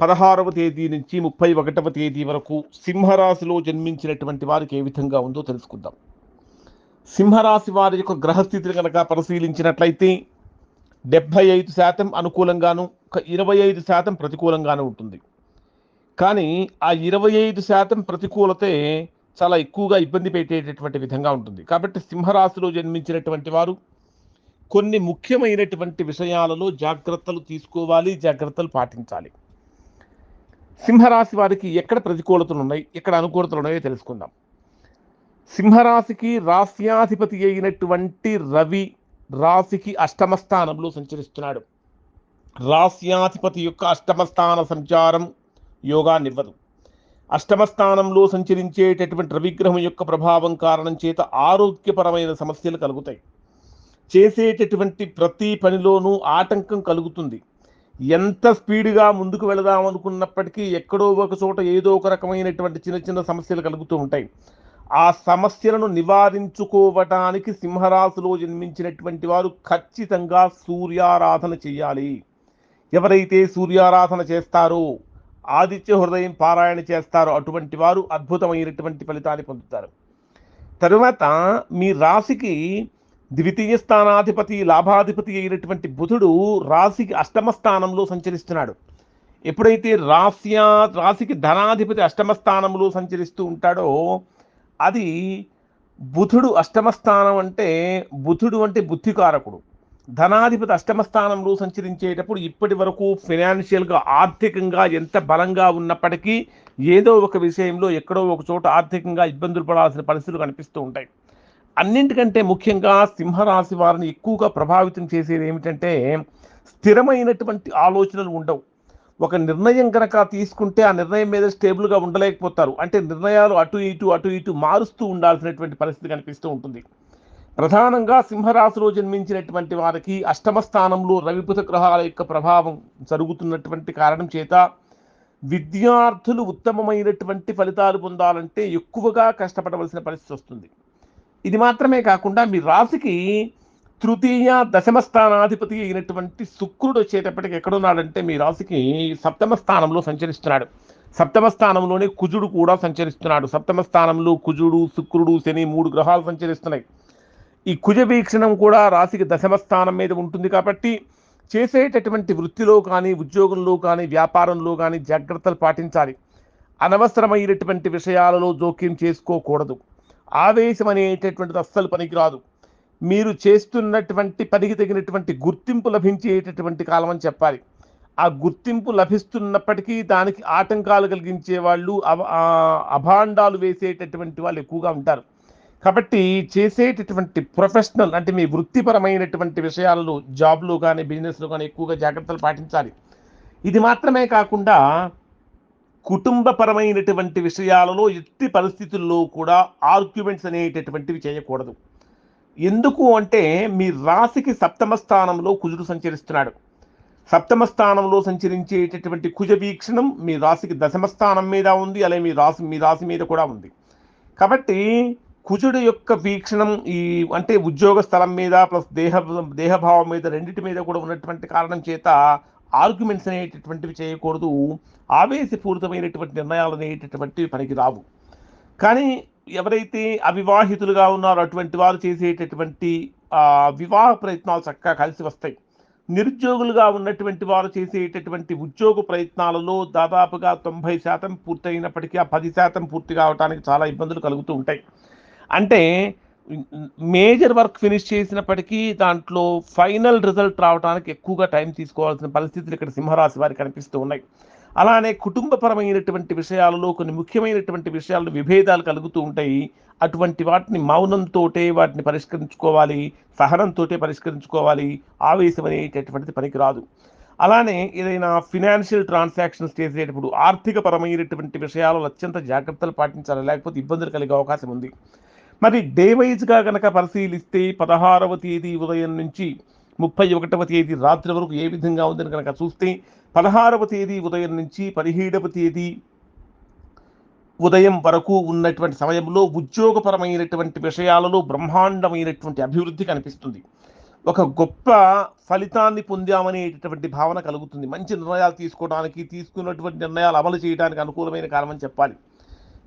పదహారవ తేదీ నుంచి ముప్పై ఒకటవ తేదీ వరకు సింహరాశిలో జన్మించినటువంటి వారికి ఏ విధంగా ఉందో తెలుసుకుందాం. సింహరాశి వారి యొక్క గ్రహస్థితిని కనుక పరిశీలించినట్లయితే డెబ్భై ఐదు శాతం అనుకూలంగాను ఒక ఇరవై ఐదు శాతం ప్రతికూలంగాను ఉంటుంది. కానీ ఆ ఇరవై ఐదు శాతం ప్రతికూలతే చాలా ఎక్కువగా ఇబ్బంది పెట్టేటటువంటి విధంగా ఉంటుంది. కాబట్టి సింహరాశిలో జన్మించినటువంటి వారు కొన్ని ముఖ్యమైనటువంటి విషయాలలో జాగ్రత్తలు తీసుకోవాలి జాగ్రత్తలు పాటించాలి. సింహరాశి వారికి ఎక్కడ ప్రతికూలతలు ఉన్నాయి? ఎక్కడ అనుకూలతలు ఉన్నాయో తెలుసుకుందాం. సింహరాశికి రాస్యాధిపతి అయినటువంటి రవి రాశికి అష్టమ స్థానంలో సంచరిస్తున్నాడు. రాస్యాధిపతి యొక్క అష్టమస్థాన సంచారం యోగాన్ని ఇవ్వదు అష్టమస్థానంలో సంచరించేటటువంటి రవిగ్రహం యొక్క ప్రభావం కారణం చేత ఆరోగ్యపరమైన సమస్యలు కలుగుతాయి. చేసేటటువంటి ప్రతి పనిలోనూ ఆటంకం కలుగుతుంది. ఎంత స్పీడ్గా ముందుకు వెళదాం అనుకున్నప్పటికీ ఎక్కడో ఒక చోట ఏదో ఒక రకమైనటువంటి చిన్న చిన్న సమస్యలు కలుగుతూ ఉంటాయి. ఆ సమస్యలను నివారించుకోవటానికి సింహరాశిలో జన్మించినటువంటి వారు ఖచ్చితంగా సూర్యారాధన చేయాలి. ఎవరైతే సూర్యారాధన చేస్తారో ఆదిత్య హృదయం పారాయణ చేస్తారో అటువంటి వారు అద్భుతమైనటువంటి ఫలితాన్ని పొందుతారు. తరువాత మీ రాశికి ద్వితీయ స్థానాధిపతి లాభాధిపతి అయినటువంటి బుధుడు రాశికి అష్టమ స్థానంలో సంచరిస్తున్నాడు. ఎప్పుడైతే రాశ్యా రాశికి ధనాధిపతి అష్టమ స్థానంలో సంచరిస్తూ ఉంటాడో అది బుధుడు అష్టమ స్థానం అంటే బుధుడు అంటే బుద్ధికారకుడు. ధనాధిపతి అష్టమ స్థానంలో సంచరించేటప్పుడు ఇప్పటి వరకు ఫినాన్షియల్గా ఆర్థికంగా ఎంత బలంగా ఉన్నప్పటికీ ఏదో ఒక విషయంలో ఎక్కడో ఒక చోట ఆర్థికంగా ఇబ్బందులు పడాల్సిన పరిస్థితులు కనిపిస్తూ ఉంటాయి. అన్నింటికంటే ముఖ్యంగా సింహరాశి వారిని ఎక్కువగా ప్రభావితం చేసేది ఏమిటంటే స్థిరమైనటువంటి ఆలోచనలు ఉండవు. ఒక నిర్ణయం కనుక తీసుకుంటే ఆ నిర్ణయం మీద స్టేబుల్గా ఉండలేకపోతారు. అంటే నిర్ణయాలు అటు ఇటు అటు ఇటు మారుస్తూ ఉండాల్సినటువంటి పరిస్థితి కనిపిస్తూ ఉంటుంది. ప్రధానంగా సింహరాశిలో జన్మించినటువంటి వారికి అష్టమ స్థానంలో రవిపుత గ్రహాల యొక్క ప్రభావం జరుగుతున్నటువంటి కారణం చేత విద్యార్థులు ఉత్తమమైనటువంటి ఫలితాలు పొందాలంటే ఎక్కువగా కష్టపడవలసిన పరిస్థితి వస్తుంది. ఇది మాత్రమే కాకుండా మీ రాశికి తృతీయ దశమ స్థానాధిపతి అయినటువంటి శుక్రుడు వచ్చేటప్పటికి ఎక్కడున్నాడంటే మీ రాశికి సప్తమ స్థానంలో సంచరిస్తున్నాడు. సప్తమ స్థానంలోనే కుజుడు కూడా సంచరిస్తున్నాడు. సప్తమ స్థానంలో కుజుడు శుక్రుడు శని మూడు గ్రహాలు సంచరిస్తున్నాయి. ఈ కుజ వీక్షణం కూడా రాశికి దశమ స్థానం మీద ఉంటుంది కాబట్టి చేసేటటువంటి వృత్తిలో కానీ ఉద్యోగంలో కానీ వ్యాపారంలో కానీ జాగ్రత్తలు పాటించాలి. అనవసరమైనటువంటి విషయాలలో జోక్యం చేసుకోకూడదు. ఆవేశం అనేటటువంటిది అస్సలు పనికిరాదు. మీరు చేస్తున్నటువంటి పనికి తగినటువంటి గుర్తింపు లభించేటటువంటి కాలం అని చెప్పాలి. ఆ గుర్తింపు లభిస్తున్నప్పటికీ దానికి ఆటంకాలు కలిగించే వాళ్ళు అభాండాలు వేసేటటువంటి వాళ్ళు ఎక్కువగా ఉంటారు. కాబట్టి చేసేటటువంటి ప్రొఫెషనల్ అంటే మీ వృత్తిపరమైనటువంటి విషయాలలో జాబ్లో కానీ బిజినెస్లో కానీ ఎక్కువగా జాగ్రత్తలు పాటించాలి. ఇది మాత్రమే కాకుండా కుటుంబపరమైనటువంటి విషయాలలో ఎట్టి పరిస్థితుల్లో కూడా ఆర్గ్యుమెంట్స్ అనేటటువంటివి చేయకూడదు. ఎందుకు అంటే మీ రాశికి సప్తమ స్థానంలో కుజుడు సంచరిస్తున్నాడు. సప్తమ స్థానంలో సంచరించేటటువంటి కుజ వీక్షణం మీ రాశికి దశమ స్థానం మీద ఉంది అలాగే మీ రాశి మీ రాశి మీద కూడా ఉంది. కాబట్టి కుజుడు యొక్క వీక్షణం ఈ అంటే ఉద్యోగ స్థలం మీద ప్లస్ దేహ దేహభావం మీద రెండింటి మీద కూడా ఉన్నటువంటి కారణం చేత ఆర్గ్యుమెంట్స్ అనేటటువంటివి చేయకూడదు ఆవేశపూరితమైనటువంటి నిర్ణయాలు అనేటటువంటివి పనికి రావు. కానీ ఎవరైతే అవివాహితులుగా ఉన్నారో అటువంటి వారు చేసేటటువంటి వివాహ ప్రయత్నాలు చక్కగా కలిసి వస్తాయి. నిరుద్యోగులుగా ఉన్నటువంటి వారు చేసేటటువంటి ఉద్యోగ ప్రయత్నాలలో దాదాపుగా తొంభై శాతం పూర్తయినప్పటికీ ఆ పది శాతం పూర్తి కావడానికి చాలా ఇబ్బందులు కలుగుతూ ఉంటాయి. అంటే మేజర్ వర్క్ ఫినిష్ చేసినప్పటికీ దాంట్లో ఫైనల్ రిజల్ట్ రావడానికి ఎక్కువగా టైం తీసుకోవాల్సిన పరిస్థితులు ఇక్కడ సింహరాశి వారికి కనిపిస్తూ ఉన్నాయి. అలానే కుటుంబపరమైనటువంటి విషయాలలో కొన్ని ముఖ్యమైనటువంటి విషయాల్లో విభేదాలు కలుగుతూ ఉంటాయి. అటువంటి వాటిని మౌనంతోటే వాటిని పరిష్కరించుకోవాలి సహనంతోటే పరిష్కరించుకోవాలి ఆవేశం అనేటటువంటిది పనికిరాదు. అలానే ఏదైనా ఫినాన్షియల్ ట్రాన్సాక్షన్స్ చేసేటప్పుడు ఆర్థిక పరమైనటువంటి విషయాలలో అత్యంత జాగ్రత్తలు పాటించాలి లేకపోతే ఇబ్బందులు కలిగే అవకాశం ఉంది. మరి డే వైజ్గా కనుక పరిశీలిస్తే పదహారవ తేదీ ఉదయం నుంచి ముప్పై ఒకటవ తేదీ రాత్రి వరకు ఏ విధంగా ఉందని కనుక చూస్తే పదహారవ తేదీ ఉదయం నుంచి పదిహేడవ తేదీ ఉదయం వరకు ఉన్నటువంటి సమయంలో ఉద్యోగపరమైనటువంటి విషయాలలో బ్రహ్మాండమైనటువంటి అభివృద్ధి కనిపిస్తుంది. ఒక గొప్ప ఫలితాన్ని పొందామనేటటువంటి భావన కలుగుతుంది. మంచి నిర్ణయాలు తీసుకోవడానికి తీసుకున్నటువంటి నిర్ణయాలు అమలు చేయడానికి అనుకూలమైన కాలం అని చెప్పాలి.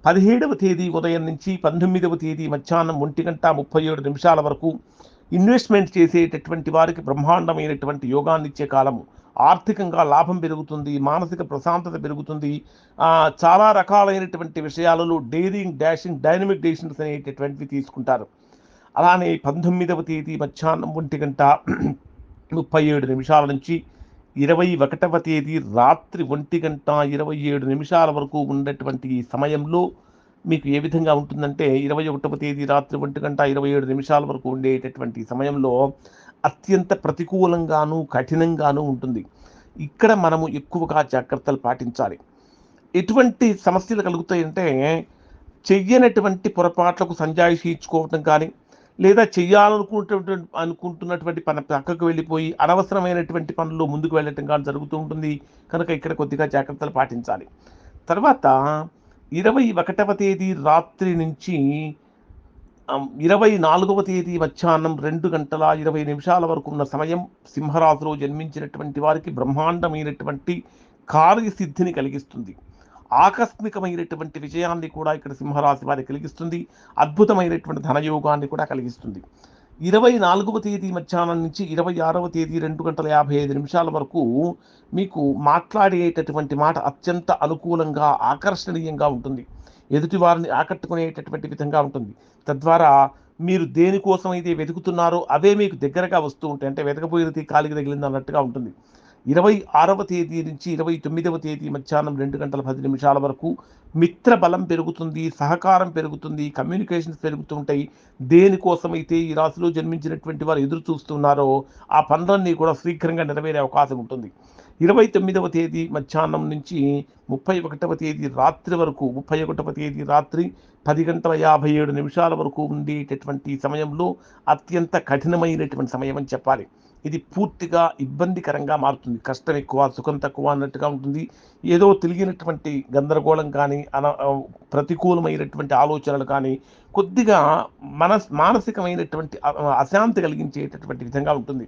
పదిహేడవ తేదీ ఉదయం నుంచి పంతొమ్మిదవ తేదీ మధ్యాహ్నం ఒంటి గంట ముప్పై ఏడు నిమిషాల వరకు ఇన్వెస్ట్మెంట్ చేసేటటువంటి వారికి బ్రహ్మాండమైనటువంటి యోగాన్ని ఇచ్చే కాలము ఆర్థికంగా లాభం పెరుగుతుంది మానసిక ప్రశాంతత పెరుగుతుంది. చాలా రకాలైనటువంటి విషయాలలో డైరింగ్ డాషింగ్ డైనమిక్ డేషన్స్ అనేటటువంటివి తీసుకుంటారు. అలానే పంతొమ్మిదవ తేదీ మధ్యాహ్నం ఒంటి గంట ముప్పై ఏడు నిమిషాల నుంచి ఇరవై ఒకటవ తేదీ రాత్రి ఒంటి గంట ఇరవై ఏడు నిమిషాల వరకు ఉన్నటువంటి ఈ సమయంలో మీకు ఏ విధంగా ఉంటుందంటే ఇరవై ఒకటవ తేదీ రాత్రి ఒంటి గంట ఇరవై ఏడు నిమిషాల వరకు ఉండేటటువంటి సమయంలో అత్యంత ప్రతికూలంగాను కఠినంగాను ఉంటుంది. ఇక్కడ మనము ఎక్కువగా జాగ్రత్తలు పాటించాలి. ఎటువంటి సమస్యలు కలుగుతాయంటే చెయ్యనటువంటి పొరపాట్లకు సంజాయిషీ ఇచ్చుకోవటం కానీ లేదా చెయ్యాలనుకుంటున్నటువంటి అనుకుంటున్నటువంటి పని పక్కకు వెళ్ళిపోయి అనవసరమైనటువంటి పనులు ముందుకు వెళ్ళటం కానీ జరుగుతూ ఉంటుంది. కనుక ఇక్కడ కొద్దిగా జాగ్రత్తలు పాటించాలి. తర్వాత ఇరవై ఒకటవ తేదీ రాత్రి నుంచి ఇరవై నాలుగవ తేదీ మధ్యాహ్నం రెండు గంటల ఇరవై నిమిషాల వరకు ఉన్న సమయం సింహరాశిలో జన్మించినటువంటి వారికి బ్రహ్మాండమైనటువంటి కార్యసిద్ధిని కలిగిస్తుంది. ఆకస్మికమైనటువంటి విజయాన్ని కూడా ఇక్కడ సింహరాశి వారికి కలిగిస్తుంది. అద్భుతమైనటువంటి ధనయోగాన్ని కూడా కలిగిస్తుంది. ఇరవై నాలుగవ తేదీ మధ్యాహ్నం నుంచి ఇరవై ఆరవ తేదీ రెండు గంటల యాభై ఐదు నిమిషాల వరకు మీకు మాట్లాడేటటువంటి మాట అత్యంత అనుకూలంగా ఆకర్షణీయంగా ఉంటుంది. ఎదుటి వారిని ఆకట్టుకునేటటువంటి విధంగా ఉంటుంది. తద్వారా మీరు దేనికోసం అయితే వెతుకుతున్నారో అవే మీకు దగ్గరగా వస్తూ ఉంటాయి. అంటే వెతకపోయేది కాలికి తగిలింది అన్నట్టుగా ఉంటుంది. ఇరవై ఆరవ తేదీ నుంచి ఇరవై తొమ్మిదవ తేదీ మధ్యాహ్నం రెండు గంటల పది నిమిషాల వరకు మిత్ర బలం పెరుగుతుంది సహకారం పెరుగుతుంది కమ్యూనికేషన్స్ పెరుగుతుంటాయి దేనికోసమైతే ఈ రాశిలో జన్మించినటువంటి వారు ఎదురు చూస్తున్నారో ఆ పనులన్నీ కూడా శీఘ్రంగా నెరవేరే అవకాశం ఉంటుంది. ఇరవై తొమ్మిదవ తేదీ మధ్యాహ్నం నుంచి ముప్పై ఒకటవ తేదీ రాత్రి వరకు ముప్పై ఒకటవ తేదీ రాత్రి పది గంటల యాభై ఏడు నిమిషాల వరకు ఉండేటటువంటి సమయంలో అత్యంత కఠినమైనటువంటి సమయం అని చెప్పాలి. ఇది పూర్తిగా ఇబ్బందికరంగా మారుతుంది. కష్టం ఎక్కువ సుఖం తక్కువ అన్నట్టుగా ఉంటుంది. ఏదో తెలియనటువంటి గందరగోళం కానీ అన ప్రతికూలమైనటువంటి ఆలోచనలు కానీ కొద్దిగా మనస్ మానసికమైనటువంటి అశాంతి కలిగించేటటువంటి విధంగా ఉంటుంది.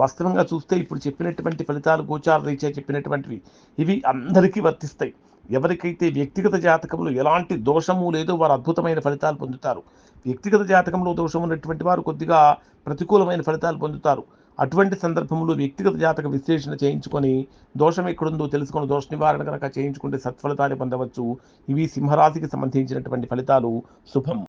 వాస్తవంగా చూస్తే ఇప్పుడు చెప్పినటువంటి ఫలితాలు గోచార రీత్యా చెప్పినటువంటివి ఇవి అందరికీ వర్తిస్తాయి. ఎవరికైతే వ్యక్తిగత జాతకంలో ఎలాంటి దోషము లేదో వారు అద్భుతమైన ఫలితాలు పొందుతారు. వ్యక్తిగత జాతకంలో దోషం ఉన్నటువంటి వారు కొద్దిగా ప్రతికూలమైన ఫలితాలు పొందుతారు. అటువంటి సందర్భంలో వ్యక్తిగత జాతక విశ్లేషణ చేయించుకొని దోషం ఎక్కడుందో తెలుసుకొని దోష నివారణ కనుక చేయించుకుంటే సత్ఫలితాన్ని పొందవచ్చు. ఇవి సింహరాశికి సంబంధించినటువంటి ఫలితాలు. శుభం.